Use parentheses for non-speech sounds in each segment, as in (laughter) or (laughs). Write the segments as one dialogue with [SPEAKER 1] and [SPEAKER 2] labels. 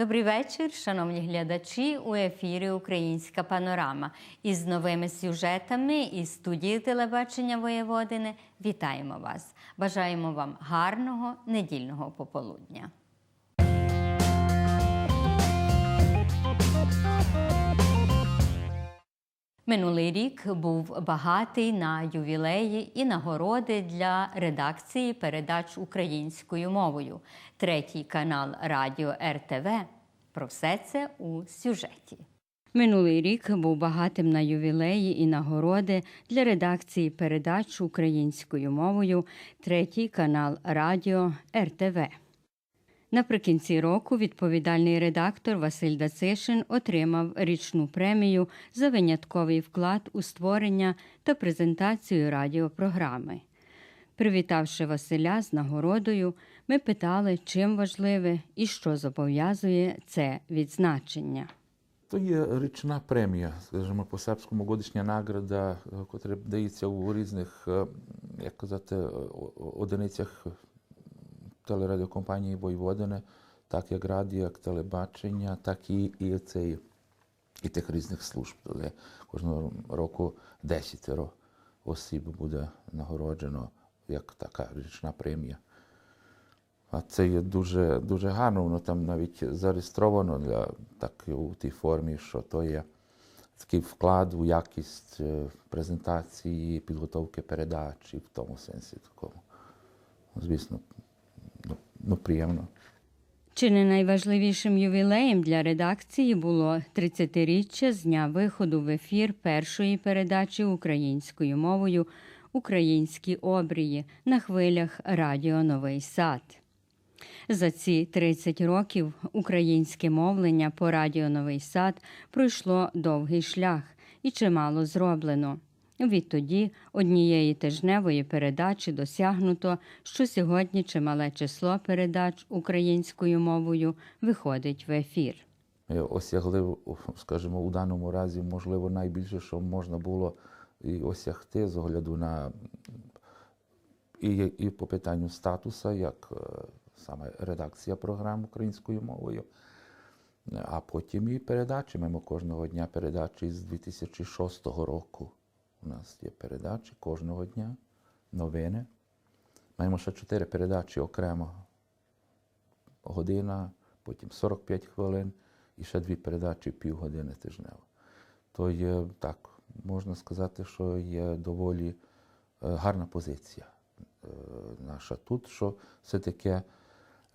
[SPEAKER 1] Добрий вечір, шановні глядачі. У ефірі Українська панорама. Із новими сюжетами із студії телебачення Воєводини вітаємо вас. Бажаємо вам гарного недільного пополудня. Минулий рік був багатий на ювілеї і нагороди для редакції передач українською мовою. Третій канал Радіо РТВ. Про все це у сюжеті. Минулий рік був багатим на ювілеї і нагороди для редакції передач українською мовою. Третій канал Радіо РТВ. Наприкінці року відповідальний редактор Василь Дацишин отримав річну премію за винятковий вклад у створення та презентацію радіопрограми. Привітавши Василя з нагородою, ми питали, чим важливе і що зобов'язує це відзначення.
[SPEAKER 2] То є річна премія, скажімо, по сербському годишня награда, е, котра дається у різних, е, як казати, е, одиницях телерадіокомпанії Войводини, так як радіо, як телебачення, так і, і, цей, і тих різних служб. Тобто кожного року десятеро осіб буде нагороджено як така річна премія. А це є дуже, дуже гарно, воно там навіть зареєстровано для так у тій формі, що то є такий вклад у якість презентації, підготовки передачі в тому сенсі такому. Звісно, ну, приємно.
[SPEAKER 1] Чи не найважливішим ювілеєм для редакції було 30-річчя з дня виходу в ефір першої передачі українською мовою Українські обрії на хвилях Радіо Новий Сад. За ці 30 років українське мовлення по Радіо Новий Сад пройшло довгий шлях і чимало зроблено. Відтоді однієї тижневої передачі досягнуто, що сьогодні чимале число передач українською мовою виходить в ефір.
[SPEAKER 2] Ми осягли, скажімо, у даному разі, можливо, найбільше, що можна було і осягти з огляду на і, і по питанню статуса, як е, саме редакція програм українською мовою, а потім і передачі. Маємо кожного дня передачі з 2006 року. У нас є передачі кожного дня, новини. Маємо ще чотири передачі окремо година, потім 45 хвилин і ще дві передачі півгодини тижнево. То є так, можна сказати, що є доволі е, гарна позиція е, наша тут, що все-таки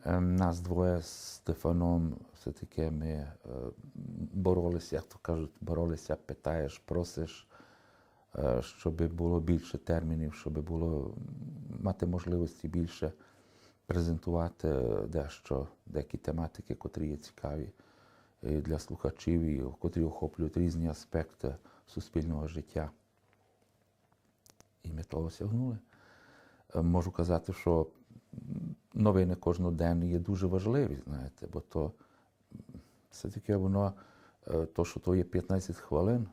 [SPEAKER 2] е, нас двоє з Стефаном, все-таки ми е, боролися, як то кажуть, боролися, питаєш, просиш, щоб було більше термінів, щоб було мати можливості більше презентувати дещо, деякі тематики, котрі є цікаві для слухачів, і котрі охоплюють різні аспекти суспільного життя. І ми того осягнули. Е, Можу казати, що новини кожноденні є дуже важливі, знаєте, бо то все-таки воно, е, то, що то є 15 хвилин,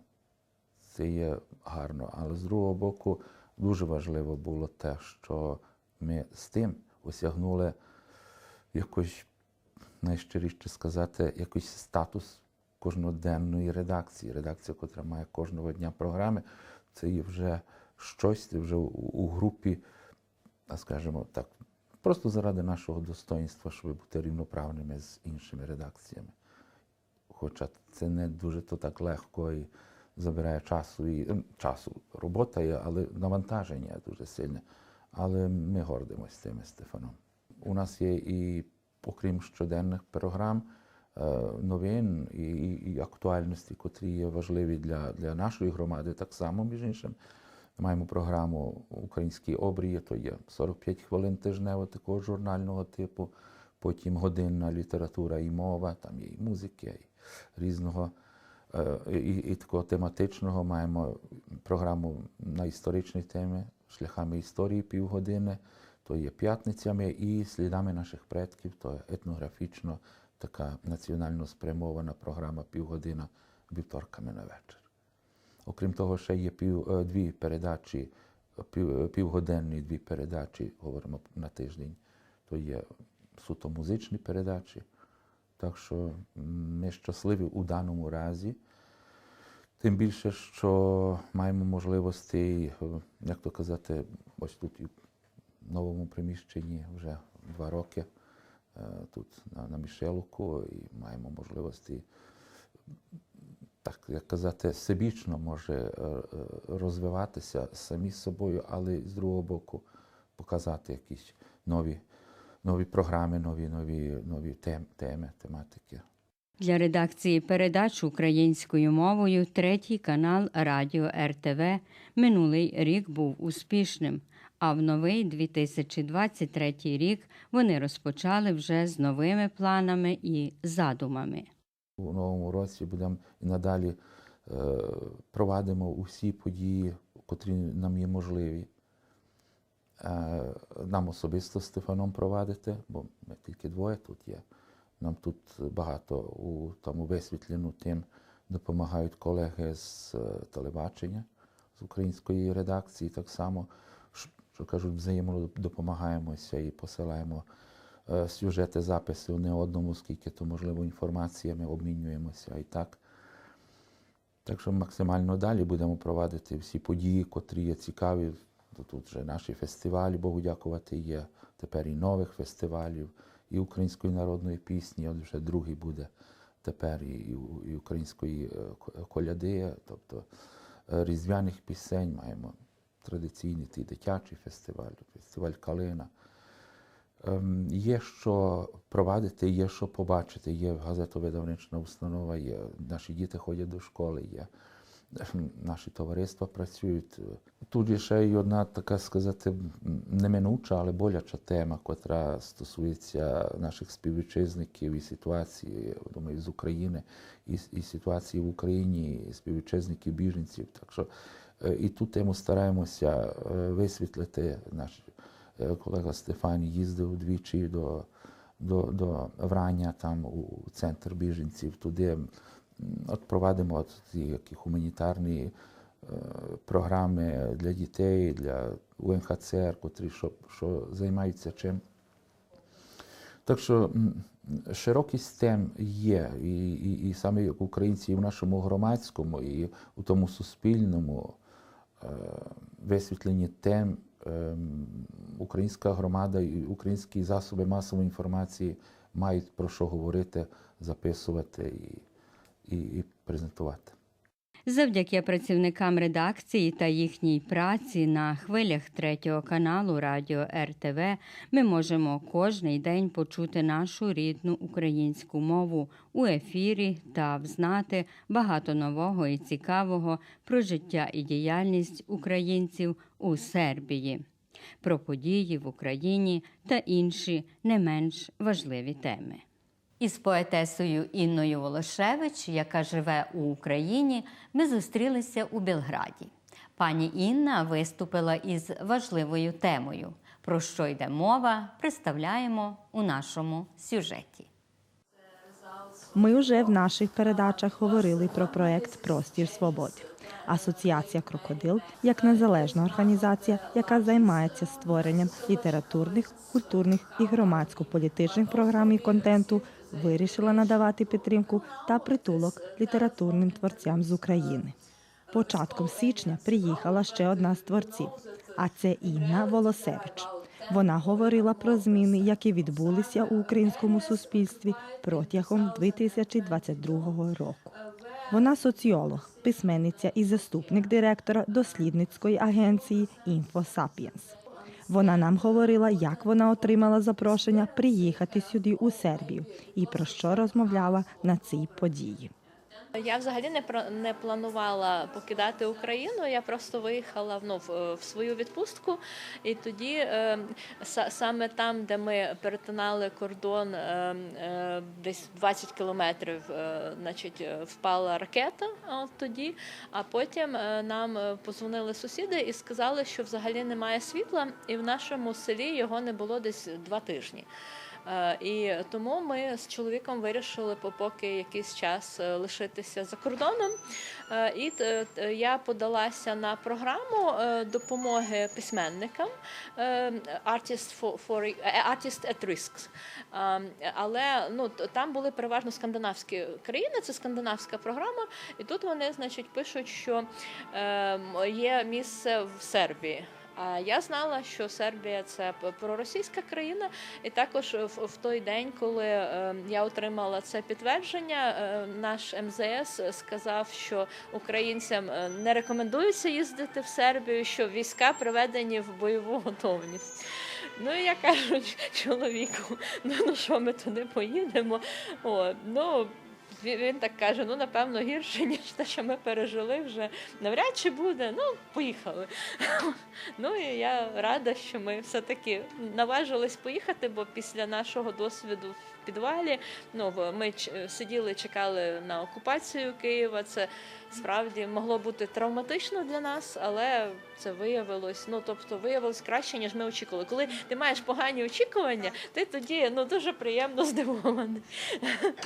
[SPEAKER 2] це є гарно. Але з другого боку, дуже важливо було те, що ми з тим осягнули якось, найщиріше сказати, якийсь статус кожноденної редакції. Редакція, яка має кожного дня програми, це є вже щось, це вже у, групі, скажімо так, просто заради нашого достоинства, щоб бути рівноправними з іншими редакціями. Хоча це не дуже то так легко і забирає часу і ем, часу. Робота є, але навантаження дуже сильне. Але ми гордимося цим Стефаном. У нас є і, окрім щоденних програм, е, новин і, і, і актуальності, котрі є важливі для, для нашої громади, так само, між іншим. Маємо програму Українські обрії, то є 45 хвилин тижнево такого журнального типу, потім годинна література і мова, там є і музики, і різного і, і такого тематичного. Маємо програму на історичні теми, шляхами історії півгодини, то є п'ятницями і слідами наших предків, то етнографічно така національно спрямована програма півгодина вівторками на вечір. Окрім того, ще є пів, е, дві передачі, пів, півгодинні дві передачі, говоримо на тиждень. То є суто музичні передачі, Так що ми щасливі у даному разі. Тим більше, що маємо можливості, е, як то казати, ось тут і в новому приміщенні вже два роки, е, тут на, на Мішелуку, і маємо можливості, так як казати, всебічно може е, розвиватися самі з собою, але з другого боку показати якісь нові, нові програми, нові, нові, нові тем, теми, тематики.
[SPEAKER 1] Для редакції передач українською мовою третій канал Радіо РТВ минулий рік був успішним. А в новий 2023 рік вони розпочали вже з новими планами і задумами.
[SPEAKER 2] У новому році будемо і надалі е, провадимо усі події, котрі нам є можливі. Е, нам особисто з Стефаном провадити, бо ми тільки двоє тут є. Нам тут багато у тому висвітлену тим допомагають колеги з е, телебачення, з української редакції, так само, що кажуть, взаємно допомагаємося і посилаємо е, сюжети, записи не одному, скільки то можливо інформації, ми обмінюємося і так. Так що максимально далі будемо провадити всі події, котрі є цікаві. Тут вже наші фестивалі, Богу дякувати, є тепер і нових фестивалів, і української народної пісні, от вже другий буде тепер і, і, української е, коляди, тобто е, різдвяних пісень маємо традиційний ті дитячий фестиваль, фестиваль Калина. Ем, Є що провадити, є що побачити, є газетовидавнична установа, є наші діти ходять до школи, є наші товариства працюють. Тут є ще й одна така сказати неминуча, але боляча тема, котра стосується наших співвітчизників і ситуації, думаю, з України, і, і ситуації в Україні, і співвітчизників біженців. Так що е, і ту тему стараємося е, висвітлити. Наш е, колега Стефані їздив двічі до, до, до Врання, там у центр біженців, туди. От провадимо от ці які гуманітарні е, програми для дітей, для УНХЦР, котрі що, що займаються чим. Так що широкість тем є, і, і, і саме як українці і в нашому громадському, і у тому суспільному е, висвітленні тем е, українська громада і українські засоби масової інформації мають про що говорити, записувати і, і, і презентувати.
[SPEAKER 1] Завдяки працівникам редакції та їхній праці на хвилях третього каналу Радіо РТВ ми можемо кожний день почути нашу рідну українську мову у ефірі та взнати багато нового і цікавого про життя і діяльність українців у Сербії, про події в Україні та інші не менш важливі теми. Із поетесою Інною Волошевич, яка живе у Україні, ми зустрілися у Белграді. Пані Інна виступила із важливою темою. Про що йде мова, представляємо у нашому сюжеті.
[SPEAKER 3] Ми вже в наших передачах говорили про проект Простір свободи. Асоціація Крокодил як незалежна організація, яка займається створенням літературних, культурних і громадсько-політичних програм і контенту, вирішила надавати підтримку та притулок літературним творцям з України. Початком січня приїхала ще одна з творців, а це Інна Волосевич. Вона говорила про зміни, які відбулися у українському суспільстві протягом 2022 року. Вона соціолог, письменниця і заступник директора дослідницької агенції «Інфосапієнс». Вона нам говорила, як вона отримала запрошення приїхати сюди у Сербію і про що розмовляла на цій події.
[SPEAKER 4] Я взагалі не про не планувала покидати Україну. Я просто виїхала ну, в, в свою відпустку, і тоді е, саме там, де ми перетинали кордон, е, е, десь 20 кілометрів, е, значить, е, впала ракета. От тоді, а потім е, нам е, позвонили сусіди і сказали, що взагалі немає світла, і в нашому селі його не було десь два тижні. Е, І тому ми з чоловіком вирішили по- поки якийсь час е, лишитися за кордоном. Е, І я подалася на програму допомоги письменникам Artist for, for Artist at Risk. Але ну там були переважно скандинавські країни, це скандинавська програма, і тут вони, значить, пишуть, що є місце в Сербії. Я знала, що Сербія це проросійська країна, і також в, той день, коли е, я отримала це підтвердження, е, наш МЗС сказав, що українцям е, не рекомендується їздити в Сербію, що війська приведені в бойову готовність. Ну і я кажу (laughs) чоловіку, ну, ну що ми туди поїдемо? О, ну, він, так каже: ну напевно гірше, (laughs) ніж те, що ми пережили вже навряд чи буде. Ну, поїхали. (laughs) Ну і я рада, що ми все-таки наважились поїхати, бо після нашого досвіду підвалі ну, ми сиділи, чекали на окупацію Києва. Це справді могло бути травматично для нас, але це виявилось. Ну тобто виявилось краще, ніж ми очікували. Коли ти маєш погані очікування, ти тоді ну дуже приємно (laughs) здивований.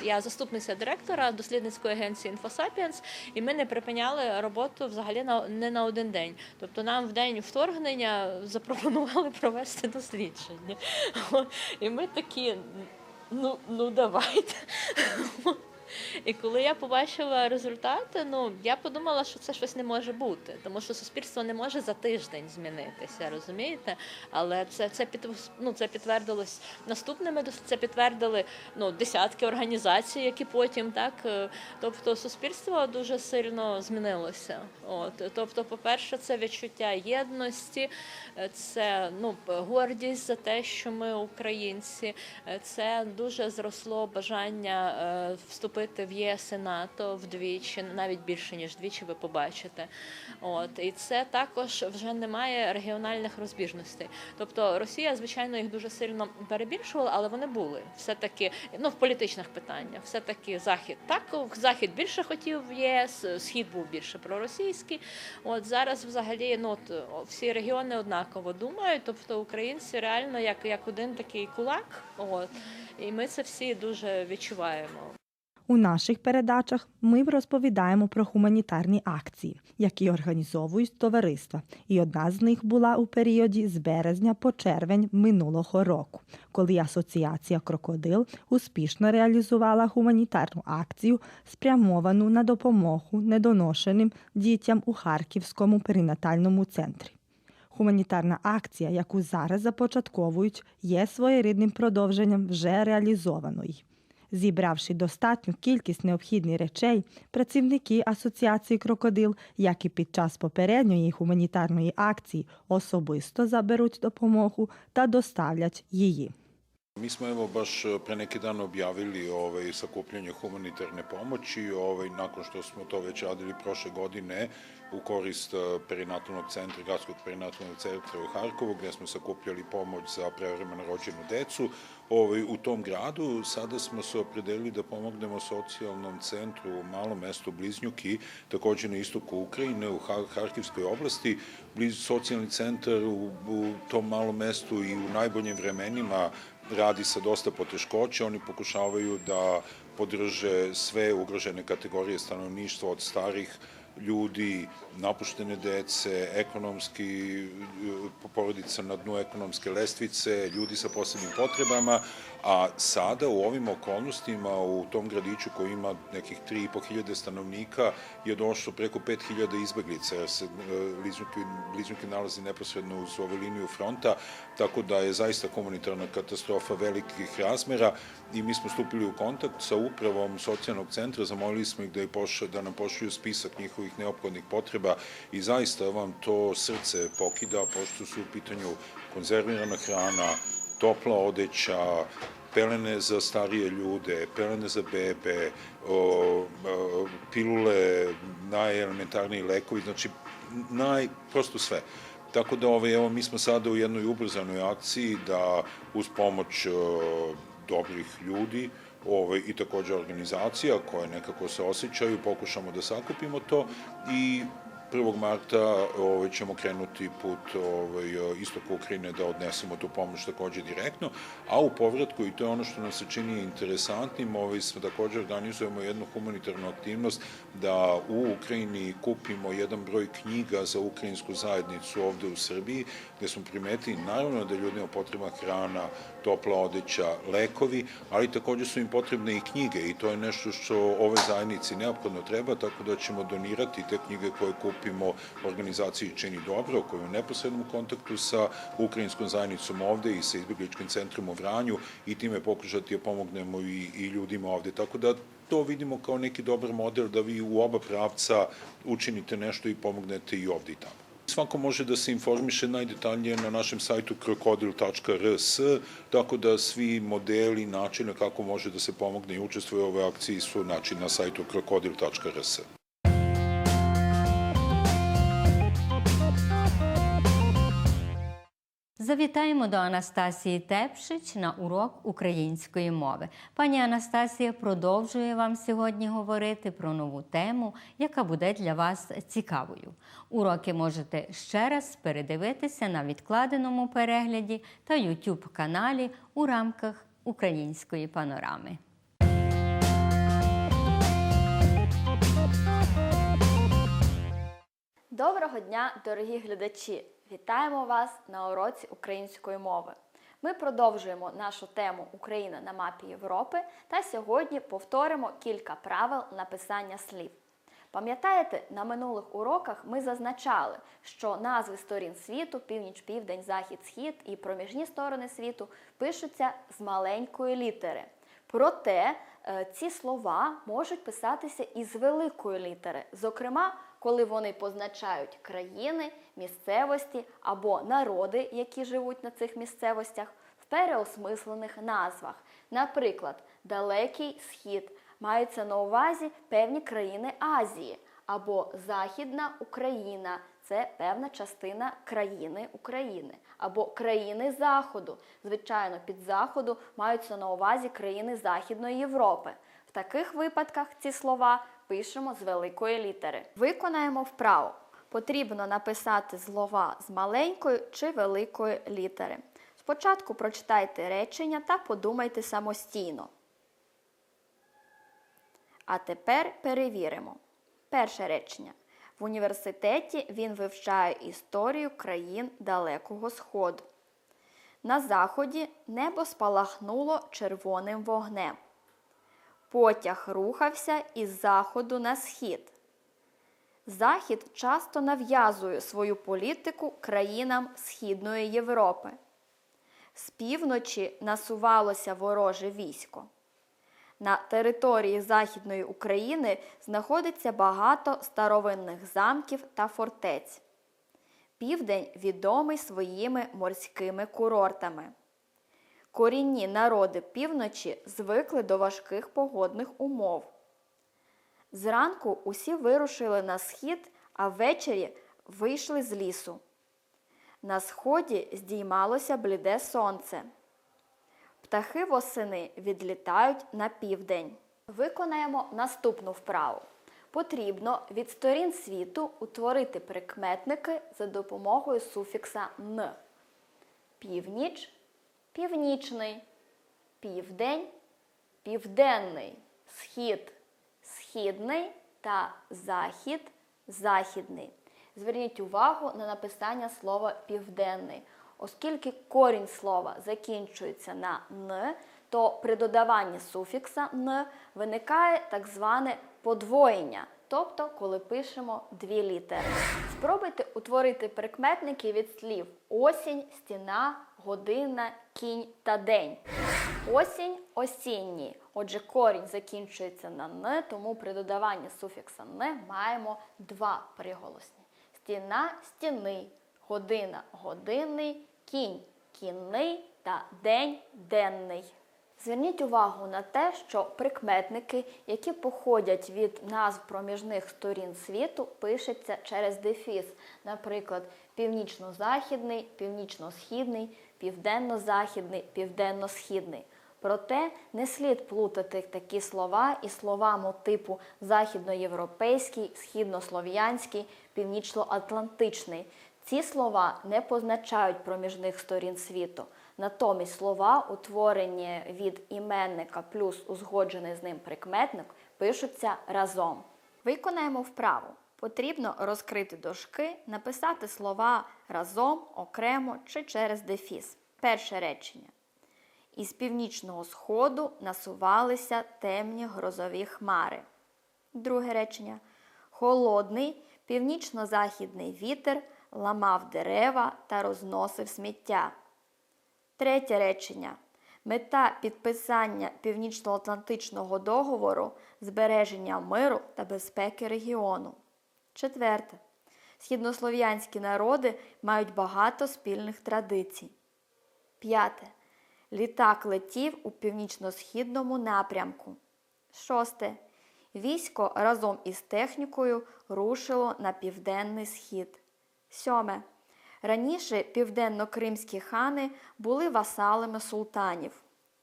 [SPEAKER 4] Я заступниця директора дослідницької агенції InfoSapiens, і ми не припиняли роботу взагалі на не на один день. Тобто нам в день вторгнення запропонували (laughs) провести дослідження. І ми такі, ну, ну давайте. (laughs) І коли я побачила результати, ну я подумала, що це щось не може бути, тому що суспільство не може за тиждень змінитися, розумієте? Але це це під ну, це підтвердилось наступними це підтвердили ну десятки організацій, які потім так. е, Тобто суспільство дуже сильно змінилося. От тобто, по-перше, це відчуття єдності, е, це ну гордість за те, що ми українці. Е, Це дуже зросло бажання е, вступити в ЄС і НАТО вдвічі, навіть більше ніж двічі. Ви побачите. От і це також вже немає регіональних розбіжностей. Тобто Росія, звичайно, їх дуже сильно перебільшувала, але вони були все таки ну в політичних питаннях. Все таки захід так захід більше хотів в ЄС, схід був більше проросійський. От зараз взагалі ну от, всі регіони однаково думають. Тобто українці реально як, як один такий кулак. От і ми це всі дуже відчуваємо.
[SPEAKER 3] У наших передачах ми розповідаємо про гуманітарні акції, які організовують товариства. І одна з них була у періоді з березня по червень минулого року, коли Асоціація Крокодил успішно реалізувала гуманітарну акцію, спрямовану на допомогу недоношеним дітям у Харківському перинатальному центрі. Гуманітарна акція, яку зараз започатковують, є своєрідним продовженням вже реалізованої. Зібравши достатню кількість необхідних речей, працівники Асоціації Крокодил, як і під час попередньої гуманітарної акції, особисто заберуть допомогу та доставлять її.
[SPEAKER 5] Mi smo evo baš e, pre neki dan objavili ovaj, sakupljanje humanitarne pomoći, ovaj, nakon što smo to već radili prošle godine u korist e, perinatalnog centra, gradskog perinatalnog centra u Harkovu, gde smo sakupljali pomoć za prevremeno rođenu decu. Ovaj, u tom gradu sada smo se opredelili da pomognemo socijalnom centru u malom mestu Bliznjuki, takođe na istoku Ukrajine, u Har- Harkivskoj oblasti. Bliz, socijalni centar u, u tom malom mestu i u najboljim vremenima radi sa dosta poteškoća. Oni pokušavaju da podrže sve ugrožene kategorije stanovništva od starih ljudi, napuštene dece, ekonomski, e, porodica na dnu ekonomske lestvice, ljudi sa posebnim potrebama, a sada u ovim okolnostima u tom gradiću koji ima nekih 3.500 stanovnika je došlo preko 5.000 izbeglica, jer se e, Bliznjuki, Bliznjuki nalazi neposredno uz ovu liniju fronta, tako da je zaista humanitarna katastrofa velikih razmera i mi smo stupili u kontakt sa upravom socijalnog centra, zamolili smo ih da, pošle, da nam pošlju spisak njihovih neophodnih potreba i zaista vam to srce pokida, pošto su u pitanju konzervirana hrana, topla odeća, pelene za starije ljude, pelene za bebe, o, o, pilule, najelementarniji lekovi, znači naj, prosto sve. Tako da ovaj, evo, mi smo sada u jednoj ubrzanoj akciji da uz pomoć o, dobrih ljudi ovaj, i takođe organizacija koje nekako se osjećaju, pokušamo da sakupimo to i 1. marta ovaj, ćemo krenuti put ovaj, istoka Ukrajine da odnesemo tu pomoć takođe direktno, a u povratku, i to je ono što nam se čini interesantnim, ovaj, smo takođe organizujemo jednu humanitarnu aktivnost da u Ukrajini kupimo jedan broj knjiga za ukrajinsku zajednicu ovde u Srbiji, gde smo primetili naravno da ljudima potrebna hrana, topla odeća, lekovi, ali takođe su im potrebne i knjige i to je nešto što ovoj zajednici neophodno treba, tako da ćemo donirati te knjige koje kupimo organizaciji Čini dobro, koja je u neposrednom kontaktu sa ukrajinskom zajednicom ovde i sa izbjegličkim centrom u Vranju i time pokušati da pomognemo i, i ljudima ovde. Tako da to vidimo kao neki dobar model da vi u oba pravca učinite nešto i pomognete i ovde i tamo. Svako može da se informiše najdetaljnije na našem sajtu krokodil.rs, tako da svi modeli, načine kako može da se pomogne i učestvuje u ovoj akciji su znači, na sajtu krokodil.rs.
[SPEAKER 1] Завітаємо до Анастасії Тепшич на урок української мови. Пані Анастасія продовжує вам сьогодні говорити про нову тему, яка буде для вас цікавою. Уроки можете ще раз передивитися на відкладеному перегляді та youtube каналі у рамках української панорами.
[SPEAKER 6] Доброго дня, дорогі глядачі! Вітаємо вас на уроці української мови. Ми продовжуємо нашу тему Україна на мапі Європи та сьогодні повторимо кілька правил написання слів. Пам'ятаєте, на минулих уроках ми зазначали, що назви сторін світу північ, південь, захід, схід і проміжні сторони світу пишуться з маленької літери. Проте е, ці слова можуть писатися із великої літери, зокрема, коли вони позначають країни, місцевості або народи, які живуть на цих місцевостях, в переосмислених назвах. Наприклад, Далекий Схід маються на увазі певні країни Азії, або Західна Україна це певна частина країни України, або країни Заходу. Звичайно, під Заходу маються на увазі країни Західної Європи. В таких випадках ці слова пишемо з великої літери. Виконаємо вправу. Потрібно написати слова з маленької чи великої літери. Спочатку прочитайте речення та подумайте самостійно. А тепер перевіримо. Перше речення. В університеті він вивчає історію країн Далекого Сходу. На заході небо спалахнуло червоним вогнем. Потяг рухався із заходу на схід. Захід часто нав'язує свою політику країнам Східної Європи. З півночі насувалося вороже військо. На території Західної України знаходиться багато старовинних замків та фортець. Південь відомий своїми морськими курортами. Корінні народи півночі звикли до важких погодних умов. Зранку усі вирушили на схід, а ввечері вийшли з лісу. На сході здіймалося бліде сонце. Птахи восени відлітають на південь. Виконаємо наступну вправу. Потрібно від сторін світу утворити прикметники за допомогою суфікса н. Північ північний, південь південний, схід східний та захід західний. Зверніть увагу на написання слова південний. Оскільки корінь слова закінчується на н, то при додаванні суфікса н виникає так зване подвоєння, тобто коли пишемо дві літери. Спробуйте утворити прикметники від слів осінь, стіна, година, кінь та день. Осінь осінній. Отже, корінь закінчується на н, тому при додаванні суфікса н маємо два приголосні. Стіна стіни, година годинний, кінь кінний та день денний. Зверніть увагу на те, що прикметники, які походять від назв проміжних сторін світу, пишуться через дефіс. Наприклад, північно-західний, північно-східний, південно-західний, південно-східний. Проте не слід плутати такі слова із словами типу західноєвропейський, східнослов'янський, північноатлантичний. Ці слова не позначають проміжних сторін світу. Натомість слова, утворені від іменника плюс узгоджений з ним прикметник, пишуться разом. Виконаємо вправу. Потрібно розкрити дошки, написати слова разом, окремо чи через дефіс. Перше речення. Із північного сходу насувалися темні грозові хмари. Друге речення. Холодний північно-західний вітер ламав дерева та розносив сміття. Третє речення. Мета підписання Північно-Атлантичного договору збереження миру та безпеки регіону. Четверте. Східнослов'янські народи мають багато спільних традицій. П'яте. Літак летів у північно-східному напрямку. Шосте. Військо разом із технікою рушило на південний схід. Сьоме. Раніше південно-кримські хани були васалами султанів.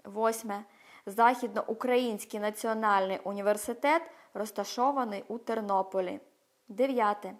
[SPEAKER 6] Восьме. Західноукраїнський національний університет розташований у Тернополі. Дев'яте.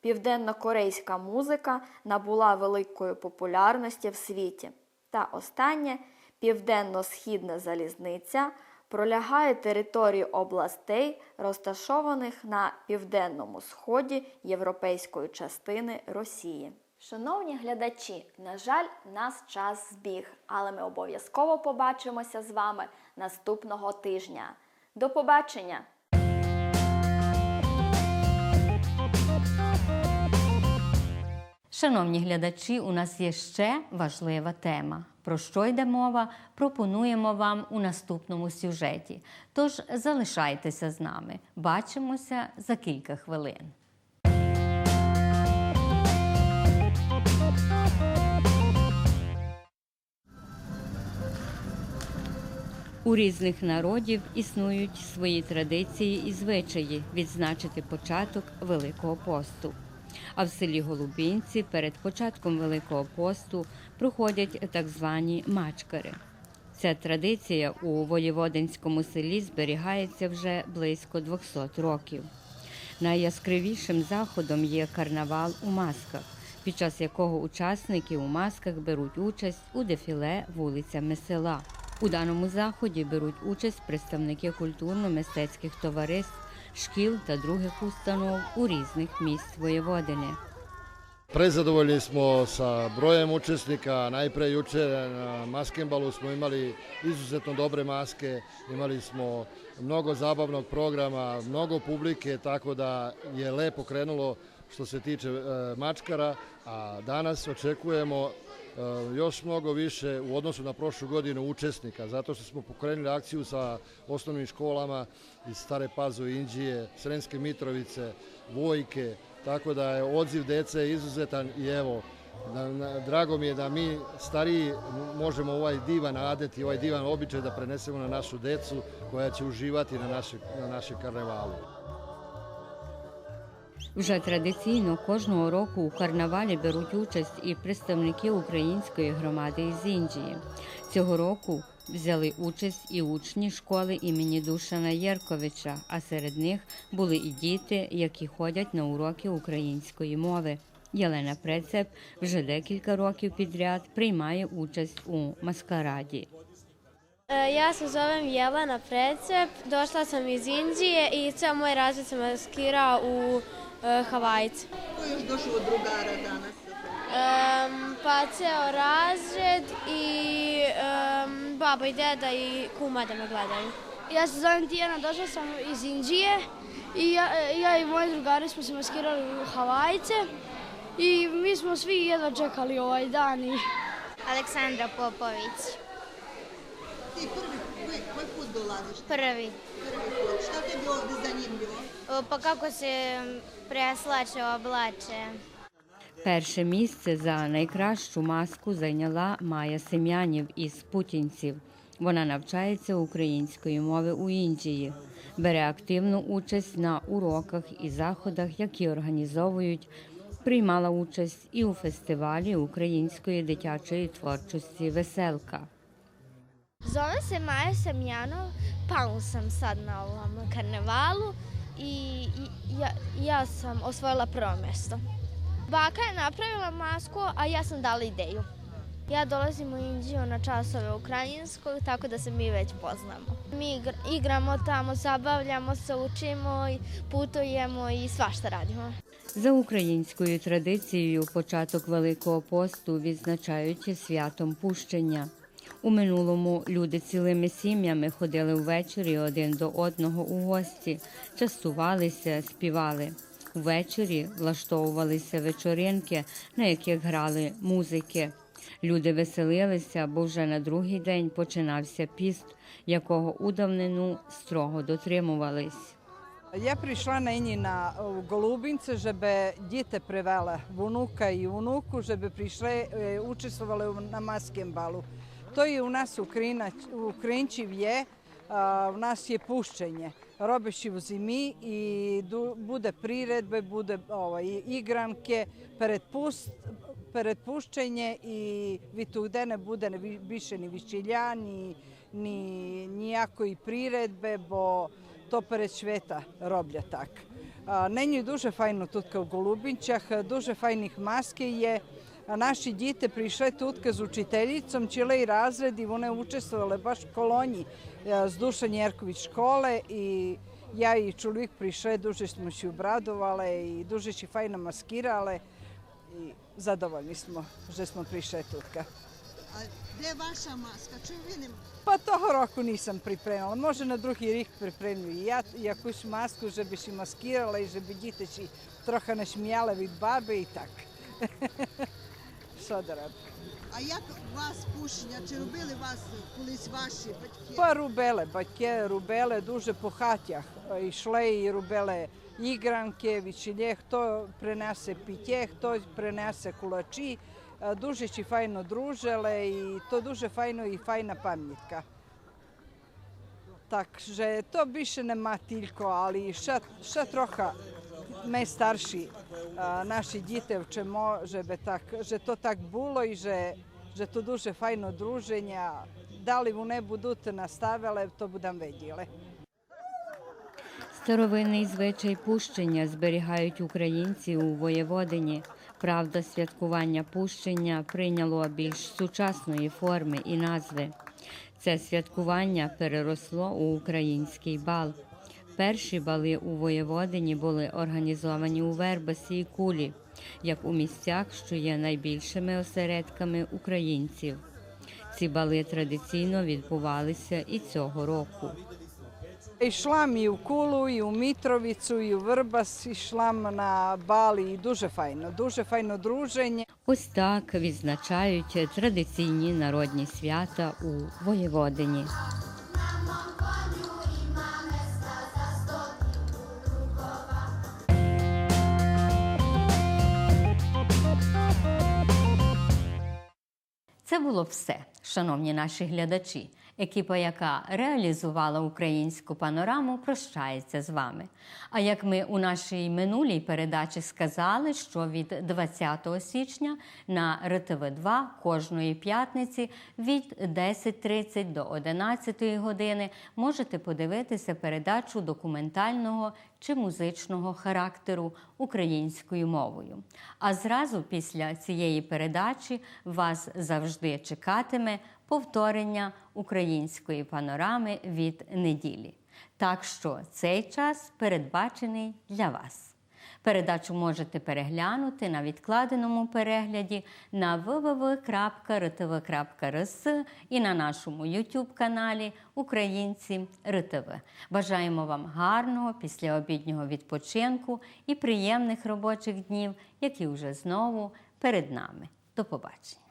[SPEAKER 6] Південно-корейська музика набула великої популярності в світі. Та останнє південно-східна залізниця пролягає територію областей, розташованих на південному сході європейської частини Росії. Шановні глядачі, на жаль, нас час збіг, але ми обов'язково побачимося з вами наступного тижня. До побачення!
[SPEAKER 1] Шановні глядачі, у нас є ще важлива тема. Про що йде мова, пропонуємо вам у наступному сюжеті. Тож залишайтеся з нами. Бачимося за кілька хвилин. У різних народів існують свої традиції і звичаї відзначити початок Великого посту. А в селі Голубінці перед початком Великого посту проходять так звані мачкари. Ця традиція у воєводинському селі зберігається вже близько 200 років. Найяскравішим заходом є карнавал у масках, під час якого учасники у масках беруть участь у дефіле вулицями села. У даному заході беруть участь представники культурно-мистецьких товариств, шкіл та других установ у rізних місць Воєводини.
[SPEAKER 7] Prezadovoljni smo sa brojem učesnika. Najpre juče na Maskembalu smo imali izuzetno dobre maske, imali smo mnogo zabavnog programa, mnogo publike, tako da je lepo krenulo što se tiče e, mačkara, a danas očekujemo još mnogo više u odnosu na prošlu godinu učesnika, zato što smo pokrenuli akciju sa osnovnim školama iz Stare Pazo, Indije, Srenske Mitrovice, Vojke, tako da je odziv dece izuzetan i evo, da, na- drago mi je da mi stariji možemo ovaj divan adet i ovaj divan običaj da prenesemo na našu decu koja će uživati na, naše, na našem karnevalu.
[SPEAKER 1] Вже традиційно кожного року у карнавалі беруть участь і представники української громади із Індії. Цього року взяли участь і учні школи імені Душана Єрковича, а серед них були і діти, які ходять на уроки української мови. Єлена Прецеп вже декілька років підряд приймає участь у маскараді.
[SPEAKER 8] E, Ja se zovem Jelena Precep, došla sam iz Indije i ceo moj razred se e, Havajce.
[SPEAKER 9] Ko je još došao od drugara danas?
[SPEAKER 8] Em, pa ceo razred i em, baba i deda i kuma da me gledaju.
[SPEAKER 10] Ja se zovem Tijana, došla sam iz Indije i ja, ja i moji drugari smo se maskirali u Havajce i mi smo svi jedva čekali ovaj dan. I...
[SPEAKER 8] Aleksandra Popović,
[SPEAKER 9] Ti prvi, koji, koji put dolaziš?
[SPEAKER 8] prvi.
[SPEAKER 9] Prvi put. Šta ti je bilo ovde zanimljivo?
[SPEAKER 8] Pa kako se preslače?
[SPEAKER 1] Перше місце за найкращу маску зайняла Майя Сем'янів із Путінців. Вона навчається української мови у Індії, бере активну участь на уроках і заходах, які організовують. Приймала участь і у фестивалі української дитячої творчості Веселка.
[SPEAKER 8] Zovem se Maja Semjanov, paun sam i, i ja, ja sam osvojila prvo mjesto. Baka je napravila masku, a ja sam dala ideju. Ja dolazim u Indiju na časove ukrajinskog, tako da se mi već poznamo. Mi igr- igramo tamo, zabavljamo se, učimo, putujemo i svašta radimo.
[SPEAKER 1] За українською традицією, початок Великого посту відзначають святом пущення. У минулому люди цілими сім'ями ходили ввечері один до одного у гості, частувалися, співали. Ввечері влаштовувалися вечоринки, на яких грали музики. Люди веселилися, бо вже на другий день починався піст, якого у давнину строго дотримувались.
[SPEAKER 11] Я прийшла нині на у Голубинце, щоб діти привела внука і внуку, щоб прийшли, е, участвували на маскембалу. То є у нас Україна, українців є, а, у нас є пущення. Робиш в зимі і ду- буде приредби, буде ovaj, ігранки перед пуст, перед пущення і від туди не буде ні- більше ні віщілля, ні, ні ніякої приредби, бо то перед света роблять так. А, Нині дуже файно тут в Голубинчах, дуже файних маски є. А Наші діти прийшли тут з учителjicom, цілий разред і вони участвували baš в колоні з Dušan Jerković школи і я і чоловік прийшли, дуже smo się обрадували і дуже ще файно маскирали і задовольні smo, що smo прийшли тут.
[SPEAKER 9] А де ваша маска? Чого ви не
[SPEAKER 11] Pa toho roku nisam pripremila. Može na drugi rік pripremlju i ja jakусь маску, щоб ще маскирала і щоб діти ще трохи насміяли від баби і так. Що да робити?
[SPEAKER 9] А як вас пущення? Чи робили вас колись ваші батьки?
[SPEAKER 11] Па рубеле, батьки рубели дуже по хатях. Йшли і робили ігранки, вічілє, хто принесе питє, хто принесе кулачі. Дуже ще файно дружили і то дуже файно і файна пам'ятка. Так що то більше нема тільки, але ще, ще трохи ми старші, наші діти вчимо, щоб, так, щоб то так було і що, що то дуже файно. Da li вони будуть наставили, то будемо виділи.
[SPEAKER 1] Старовинний звичай пущення зберігають українці у Воєводині. Правда, святкування пущення прийняло більш сучасної форми і назви. Це святкування переросло у український бал. Перші бали у Воєводині були організовані у Вербасі і Кулі, як у місцях, що є найбільшими осередками українців. Ці бали традиційно відбувалися і цього року.
[SPEAKER 11] Йшла і в Кулу, і в Мітровицю, і в Врбас, йшла на бали, і дуже файно, дуже файно друження.
[SPEAKER 1] Ось так відзначають традиційні народні свята у Воєводині. Це було все, шановні наші глядачі. Екіпа, яка реалізувала українську панораму, прощається з вами. А як ми у нашій минулій передачі сказали, що від 20 січня на РТВ 2 кожної п'ятниці від 10.30 до 11 години можете подивитися передачу документального чи музичного характеру українською мовою. А зразу після цієї передачі вас завжди чекатиме повторення української панорами від неділі. Так що цей час передбачений для вас. Передачу можете переглянути на відкладеному перегляді на www.rtv.rs і на нашому YouTube каналі Українці РТВ. Бажаємо вам гарного післяобіднього відпочинку і приємних робочих днів, які вже знову перед нами. До побачення.